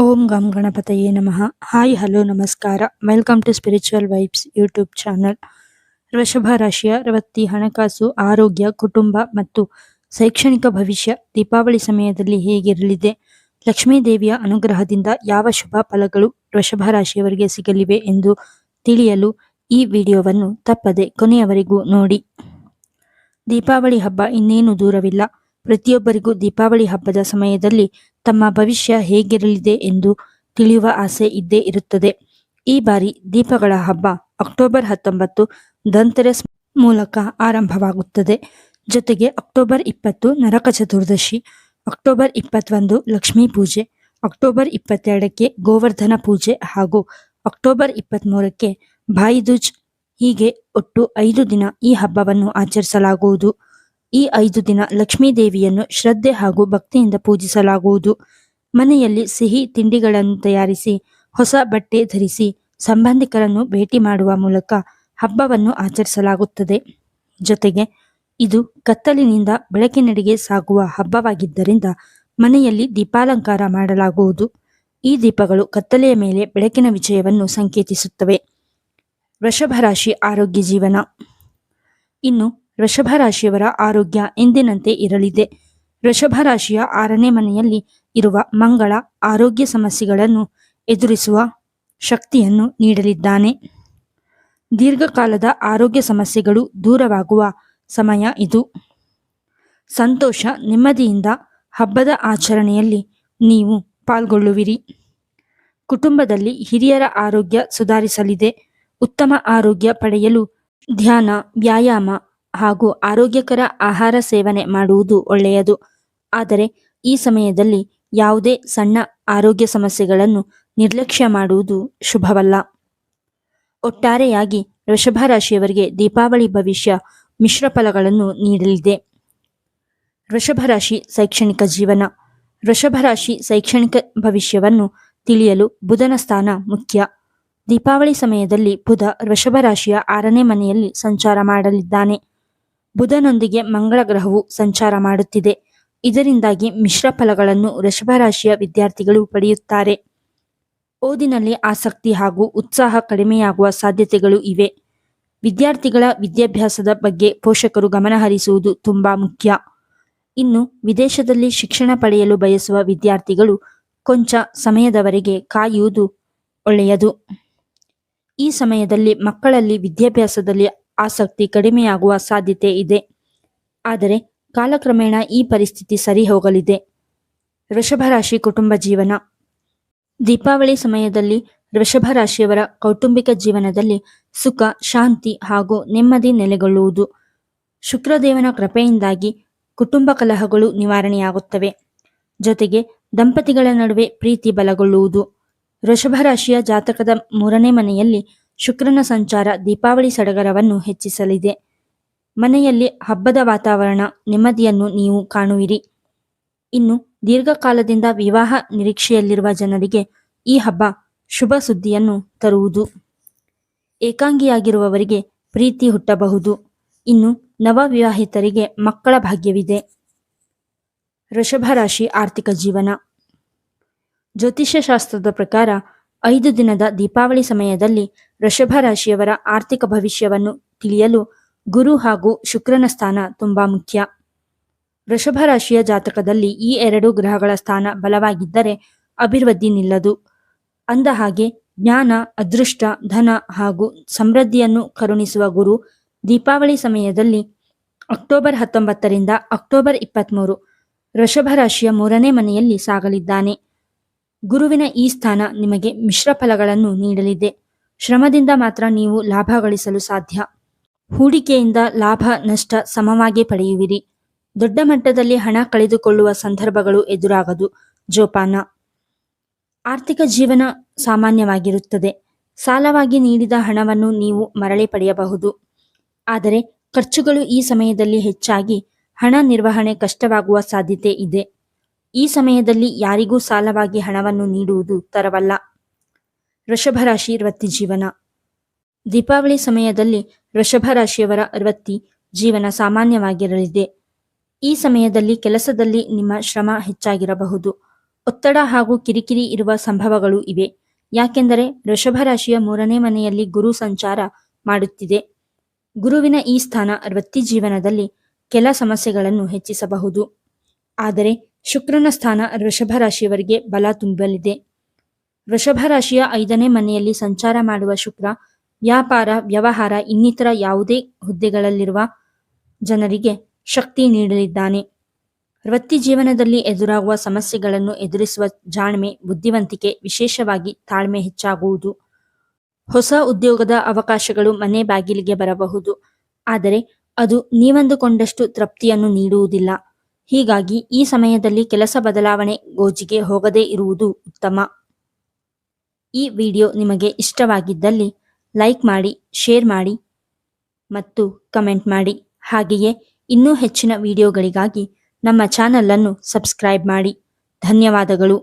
ಓಂ ಗಂ ಗಣಪತಯೇ ನಮಃ. ಹಾಯ್, ಹಲೋ, ನಮಸ್ಕಾರ. Welcome to spiritual vibes YouTube channel. ವೃಷಭ ರಾಶಿಯ ರವತ್ತಿ ಹಣಕಾಸು, ಆರೋಗ್ಯ, ಕುಟುಂಬ ಮತ್ತು ಶೈಕ್ಷಣಿಕ ಭವಿಷ್ಯ ದೀಪಾವಳಿ ಸಮಯದಲ್ಲಿ ಹೇಗಿರಲಿದೆ? ಲಕ್ಷ್ಮೀ ದೇವಿಯ ಅನುಗ್ರಹದಿಂದ ಯಾವ ಶುಭ ಫಲಗಳು ವೃಷಭ ರಾಶಿಯವರಿಗೆ ಸಿಗಲಿವೆ ಎಂದು ತಿಳಿಯಲು ಈ ವಿಡಿಯೋವನ್ನು ತಪ್ಪದೆ ಕೊನೆಯವರೆಗೂ ನೋಡಿ. ದೀಪಾವಳಿ ಹಬ್ಬ ಇನ್ನೇನು ದೂರವಿಲ್ಲ. ಪ್ರತಿಯೊಬ್ಬರಿಗೂ ದೀಪಾವಳಿ ಹಬ್ಬದ ಸಮಯದಲ್ಲಿ ತಮ್ಮ ಭವಿಷ್ಯ ಹೇಗಿರಲಿದೆ ಎಂದು ತಿಳಿಯುವ ಆಸೆ ಇದ್ದೇ ಇರುತ್ತದೆ. ಈ ಬಾರಿ ದೀಪಗಳ ಹಬ್ಬ ಅಕ್ಟೋಬರ್ ಹತ್ತೊಂಬತ್ತು ಧನ್ತೆರಸ್ ಮೂಲಕ ಆರಂಭವಾಗುತ್ತದೆ. ಜೊತೆಗೆ ಅಕ್ಟೋಬರ್ ಇಪ್ಪತ್ತು ನರಕ ಚತುರ್ದಶಿ, ಅಕ್ಟೋಬರ್ ಇಪ್ಪತ್ತೊಂದು ಲಕ್ಷ್ಮೀ ಪೂಜೆ, ಅಕ್ಟೋಬರ್ ಇಪ್ಪತ್ತೆರಡಕ್ಕೆ ಗೋವರ್ಧನ ಪೂಜೆ ಹಾಗೂ ಅಕ್ಟೋಬರ್ ಇಪ್ಪತ್ತ್ಮೂರಕ್ಕೆ ಭಾಯಿದೂಜ್ ಹೀಗೆ ಒಟ್ಟು ಐದು ದಿನ ಈ ಹಬ್ಬವನ್ನು ಆಚರಿಸಲಾಗುವುದು. ಈ ಐದು ದಿನ ಲಕ್ಷ್ಮೀ ದೇವಿಯನ್ನು ಶ್ರದ್ಧೆ ಹಾಗೂ ಭಕ್ತಿಯಿಂದ ಪೂಜಿಸಲಾಗುವುದು. ಮನೆಯಲ್ಲಿ ಸಿಹಿ ತಿಂಡಿಗಳನ್ನು ತಯಾರಿಸಿ, ಹೊಸ ಬಟ್ಟೆ ಧರಿಸಿ ಸಂಬಂಧಿಕರನ್ನು ಭೇಟಿ ಮಾಡುವ ಮೂಲಕ ಹಬ್ಬವನ್ನು ಆಚರಿಸಲಾಗುತ್ತದೆ. ಜೊತೆಗೆ ಇದು ಕತ್ತಲಿನಿಂದ ಬೆಳಕಿನೆಡೆಗೆ ಸಾಗುವ ಹಬ್ಬವಾಗಿದ್ದರಿಂದ ಮನೆಯಲ್ಲಿ ದೀಪಾಲಂಕಾರ ಮಾಡಲಾಗುವುದು. ಈ ದೀಪಗಳು ಕತ್ತಲೆಯ ಮೇಲೆ ಬೆಳಕಿನ ವಿಜಯವನ್ನು ಸಂಕೇತಿಸುತ್ತವೆ. ವೃಷಭ ರಾಶಿ ಆರೋಗ್ಯ ಜೀವನ. ಇನ್ನು ವೃಷಭ ರಾಶಿಯವರ ಆರೋಗ್ಯ ಎಂದಿನಂತೆ ಇರಲಿದೆ. ವೃಷಭ ರಾಶಿಯ ಆರನೇ ಮನೆಯಲ್ಲಿ ಇರುವ ಮಂಗಳ ಆರೋಗ್ಯ ಸಮಸ್ಯೆಗಳನ್ನು ಎದುರಿಸುವ ಶಕ್ತಿಯನ್ನು ನೀಡಲಿದ್ದಾನೆ. ದೀರ್ಘಕಾಲದ ಆರೋಗ್ಯ ಸಮಸ್ಯೆಗಳು ದೂರವಾಗುವ ಸಮಯ ಇದು. ಸಂತೋಷ, ನೆಮ್ಮದಿಯಿಂದ ಹಬ್ಬದ ಆಚರಣೆಯಲ್ಲಿ ನೀವು ಪಾಲ್ಗೊಳ್ಳುವಿರಿ. ಕುಟುಂಬದಲ್ಲಿ ಹಿರಿಯರ ಆರೋಗ್ಯ ಸುಧಾರಿಸಲಿದೆ. ಉತ್ತಮ ಆರೋಗ್ಯ ಪಡೆಯಲು ಧ್ಯಾನ, ವ್ಯಾಯಾಮ ಹಾಗೂ ಆರೋಗ್ಯಕರ ಆಹಾರ ಸೇವನೆ ಮಾಡುವುದು ಒಳ್ಳೆಯದು. ಆದರೆ ಈ ಸಮಯದಲ್ಲಿ ಯಾವುದೇ ಸಣ್ಣ ಆರೋಗ್ಯ ಸಮಸ್ಯೆಗಳನ್ನು ನಿರ್ಲಕ್ಷ್ಯ ಮಾಡುವುದು ಶುಭವಲ್ಲ. ಒಟ್ಟಾರೆಯಾಗಿ ವೃಷಭ ರಾಶಿಯವರಿಗೆ ದೀಪಾವಳಿ ಭವಿಷ್ಯ ಮಿಶ್ರ ಫಲಗಳನ್ನು ನೀಡಲಿದೆ. ವೃಷಭ ರಾಶಿ ಶೈಕ್ಷಣಿಕ ಜೀವನ. ವೃಷಭ ರಾಶಿ ಶೈಕ್ಷಣಿಕ ಭವಿಷ್ಯವನ್ನು ತಿಳಿಯಲು ಬುಧನ ಸ್ಥಾನ ಮುಖ್ಯ. ದೀಪಾವಳಿ ಸಮಯದಲ್ಲಿ ಬುಧ ವೃಷಭ ರಾಶಿಯ ಆರನೇ ಮನೆಯಲ್ಲಿ ಸಂಚಾರ ಮಾಡಲಿದ್ದಾನೆ. ಬುಧನೊಂದಿಗೆ ಮಂಗಳ ಗ್ರಹವು ಸಂಚಾರ ಮಾಡುತ್ತಿದೆ. ಇದರಿಂದಾಗಿ ಮಿಶ್ರ ಫಲಗಳನ್ನು ರಾಶಿಯ ವಿದ್ಯಾರ್ಥಿಗಳು ಪಡೆಯುತ್ತಾರೆ. ಓದಿನಲ್ಲಿ ಆಸಕ್ತಿ ಹಾಗೂ ಉತ್ಸಾಹ ಕಡಿಮೆಯಾಗುವ ಸಾಧ್ಯತೆಗಳು ಇವೆ. ವಿದ್ಯಾರ್ಥಿಗಳ ವಿದ್ಯಾಭ್ಯಾಸದ ಬಗ್ಗೆ ಪೋಷಕರು ಗಮನಹರಿಸುವುದು ತುಂಬಾ ಮುಖ್ಯ. ಇನ್ನು ವಿದೇಶದಲ್ಲಿ ಶಿಕ್ಷಣ ಪಡೆಯಲು ಬಯಸುವ ವಿದ್ಯಾರ್ಥಿಗಳು ಕೊಂಚ ಸಮಯದವರೆಗೆ ಕಾಯುವುದು ಒಳ್ಳೆಯದು. ಈ ಸಮಯದಲ್ಲಿ ಮಕ್ಕಳಲ್ಲಿ ವಿದ್ಯಾಭ್ಯಾಸದಲ್ಲಿ ಆಸಕ್ತಿ ಕಡಿಮೆಯಾಗುವ ಸಾಧ್ಯತೆ ಇದೆ. ಆದರೆ ಕಾಲಕ್ರಮೇಣ ಈ ಪರಿಸ್ಥಿತಿ ಸರಿ ಹೋಗಲಿದೆ. ವೃಷಭ ರಾಶಿ ಕುಟುಂಬ ಜೀವನ. ದೀಪಾವಳಿ ಸಮಯದಲ್ಲಿ ವೃಷಭ ರಾಶಿಯವರ ಕೌಟುಂಬಿಕ ಜೀವನದಲ್ಲಿ ಸುಖ, ಶಾಂತಿ ಹಾಗೂ ನೆಮ್ಮದಿ ನೆಲೆಗೊಳ್ಳುವುದು. ಶುಕ್ರದೇವನ ಕೃಪೆಯಿಂದಾಗಿ ಕುಟುಂಬ ಕಲಹಗಳು ನಿವಾರಣೆಯಾಗುತ್ತವೆ. ಜೊತೆಗೆ ದಂಪತಿಗಳ ನಡುವೆ ಪ್ರೀತಿ ಬಲಗೊಳ್ಳುವುದು. ವೃಷಭ ರಾಶಿಯ ಜಾತಕದ ಮೂರನೇ ಮನೆಯಲ್ಲಿ ಶುಕ್ರನ ಸಂಚಾರ ದೀಪಾವಳಿ ಸಡಗರವನ್ನು ಹೆಚ್ಚಿಸಲಿದೆ. ಮನೆಯಲ್ಲಿ ಹಬ್ಬದ ವಾತಾವರಣ ನೆಮ್ಮದಿಯನ್ನು ನೀವು ಕಾಣುವಿರಿ. ಇನ್ನು ದೀರ್ಘಕಾಲದಿಂದ ವಿವಾಹ ನಿರೀಕ್ಷೆಯಲ್ಲಿರುವ ಜನರಿಗೆ ಈ ಹಬ್ಬ ಶುಭ ಸುದ್ದಿಯನ್ನು ತರುವುದು. ಏಕಾಂಗಿಯಾಗಿರುವವರಿಗೆ ಪ್ರೀತಿ ಹುಟ್ಟಬಹುದು. ಇನ್ನು ನವವಿವಾಹಿತರಿಗೆ ಮಕ್ಕಳ ಭಾಗ್ಯವಿದೆ. ವೃಷಭ ರಾಶಿ ಆರ್ಥಿಕ ಜೀವನ. ಜ್ಯೋತಿಷ್ಯ ಶಾಸ್ತ್ರದ ಪ್ರಕಾರ ಐದು ದಿನದ ದೀಪಾವಳಿ ಸಮಯದಲ್ಲಿ ವೃಷಭ ರಾಶಿಯವರ ಆರ್ಥಿಕ ಭವಿಷ್ಯವನ್ನು ತಿಳಿಯಲು ಗುರು ಹಾಗೂ ಶುಕ್ರನ ಸ್ಥಾನ ತುಂಬಾ ಮುಖ್ಯ. ವೃಷಭ ರಾಶಿಯ ಜಾತಕದಲ್ಲಿ ಈ ಎರಡು ಗ್ರಹಗಳ ಸ್ಥಾನ ಬಲವಾಗಿದ್ದರೆ ಅಭಿವೃದ್ಧಿ ನಿಲ್ಲದು. ಅಂದ ಹಾಗೆ ಜ್ಞಾನ, ಅದೃಷ್ಟ, ಧನ ಹಾಗೂ ಸಮೃದ್ಧಿಯನ್ನು ಕರುಣಿಸುವ ಗುರು ದೀಪಾವಳಿ ಸಮಯದಲ್ಲಿ ಅಕ್ಟೋಬರ್ ಹತ್ತೊಂಬತ್ತರಿಂದ ಅಕ್ಟೋಬರ್ ಇಪ್ಪತ್ತ್ಮೂರು ವೃಷಭ ರಾಶಿಯ ಮೂರನೇ ಮನೆಯಲ್ಲಿ ಸಾಗಲಿದ್ದಾನೆ. ಗುರುವಿನ ಈ ಸ್ಥಾನ ನಿಮಗೆ ಮಿಶ್ರ ಫಲಗಳನ್ನು ನೀಡಲಿದೆ. ಶ್ರಮದಿಂದ ಮಾತ್ರ ನೀವು ಲಾಭ ಗಳಿಸಲು ಸಾಧ್ಯ. ಹೂಡಿಕೆಯಿಂದ ಲಾಭ, ನಷ್ಟ ಸಮವಾಗಿ ಪಡೆಯುವಿರಿ. ದೊಡ್ಡ ಮಟ್ಟದಲ್ಲಿ ಹಣ ಕಳೆದುಕೊಳ್ಳುವ ಸಂದರ್ಭಗಳು ಎದುರಾಗದು. ಜೋಪಾನ. ಆರ್ಥಿಕ ಜೀವನ ಸಾಮಾನ್ಯವಾಗಿರುತ್ತದೆ. ಸಾಲವಾಗಿ ನೀಡಿದ ಹಣವನ್ನು ನೀವು ಮರಳಿ ಪಡೆಯಬಹುದು. ಆದರೆ ಖರ್ಚುಗಳು ಈ ಸಮಯದಲ್ಲಿ ಹೆಚ್ಚಾಗಿ ಹಣ ನಿರ್ವಹಣೆ ಕಷ್ಟವಾಗುವ ಸಾಧ್ಯತೆ ಇದೆ. ಈ ಸಮಯದಲ್ಲಿ ಯಾರಿಗೂ ಸಾಲವಾಗಿ ಹಣವನ್ನು ನೀಡುವುದು ತರವಲ್ಲ. ವೃಷಭ ರಾಶಿ ವೃತ್ತಿ ಜೀವನ. ದೀಪಾವಳಿ ಸಮಯದಲ್ಲಿ ವೃಷಭ ರಾಶಿಯವರ ವೃತ್ತಿ ಜೀವನ ಸಾಮಾನ್ಯವಾಗಿರಲಿದೆ. ಈ ಸಮಯದಲ್ಲಿ ಕೆಲಸದಲ್ಲಿ ನಿಮ್ಮ ಶ್ರಮ ಹೆಚ್ಚಾಗಿರಬಹುದು. ಒತ್ತಡ ಹಾಗೂ ಕಿರಿಕಿರಿ ಇರುವ ಸಂಭವಗಳು ಇವೆ. ಯಾಕೆಂದರೆ ವೃಷಭ ರಾಶಿಯ ಮೂರನೇ ಮನೆಯಲ್ಲಿ ಗುರು ಸಂಚಾರ ಮಾಡುತ್ತಿದೆ. ಗುರುವಿನ ಈ ಸ್ಥಾನ ವೃತ್ತಿ ಜೀವನದಲ್ಲಿ ಕೆಲ ಸಮಸ್ಯೆಗಳನ್ನು ಹೆಚ್ಚಿಸಬಹುದು. ಆದರೆ ಶುಕ್ರನ ಸ್ಥಾನ ವೃಷಭ ರಾಶಿಯವರಿಗೆ ಬಲ ತುಂಬಲಿದೆ. ವೃಷಭ ರಾಶಿಯ ಐದನೇ ಮನೆಯಲ್ಲಿ ಸಂಚಾರ ಮಾಡುವ ಶುಕ್ರ, ವ್ಯಾಪಾರ, ವ್ಯವಹಾರ, ಇನ್ನಿತರ ಯಾವುದೇ ಹುದ್ದೆಗಳಲ್ಲಿರುವ ಜನರಿಗೆ ಶಕ್ತಿ ನೀಡಲಿದ್ದಾನೆ. ವೃತ್ತಿ ಜೀವನದಲ್ಲಿ ಎದುರಾಗುವ ಸಮಸ್ಯೆಗಳನ್ನು ಎದುರಿಸುವ ಜಾಣ್ಮೆ, ಬುದ್ಧಿವಂತಿಕೆ ವಿಶೇಷವಾಗಿ ತಾಳ್ಮೆ ಹೆಚ್ಚಾಗುವುದು. ಹೊಸ ಉದ್ಯೋಗದ ಅವಕಾಶಗಳು ಮನೆ ಬಾಗಿಲಿಗೆ ಬರಬಹುದು, ಆದರೆ ಅದು ನೀವಂದುಕೊಂಡಷ್ಟು ತೃಪ್ತಿಯನ್ನು ನೀಡುವುದಿಲ್ಲ. ಹೀಗಾಗಿ ಈ ಸಮಯದಲ್ಲಿ ಕೆಲಸ ಬದಲಾವಣೆ ಗೋಜಿಗೆ ಹೋಗದೇ ಇರುವುದು ಉತ್ತಮ. ಈ ವಿಡಿಯೋ ನಿಮಗೆ ಇಷ್ಟವಾಗಿದ್ದಲ್ಲಿ ಲೈಕ್ ಮಾಡಿ, ಶೇರ್ ಮಾಡಿ ಮತ್ತು ಕಮೆಂಟ್ ಮಾಡಿ. ಹಾಗೆಯೇ ಇನ್ನೂ ಹೆಚ್ಚಿನ ವಿಡಿಯೋಗಳಿಗಾಗಿ ನಮ್ಮ ಚಾನಲನ್ನು ಸಬ್ಸ್ಕ್ರೈಬ್ ಮಾಡಿ. ಧನ್ಯವಾದಗಳು.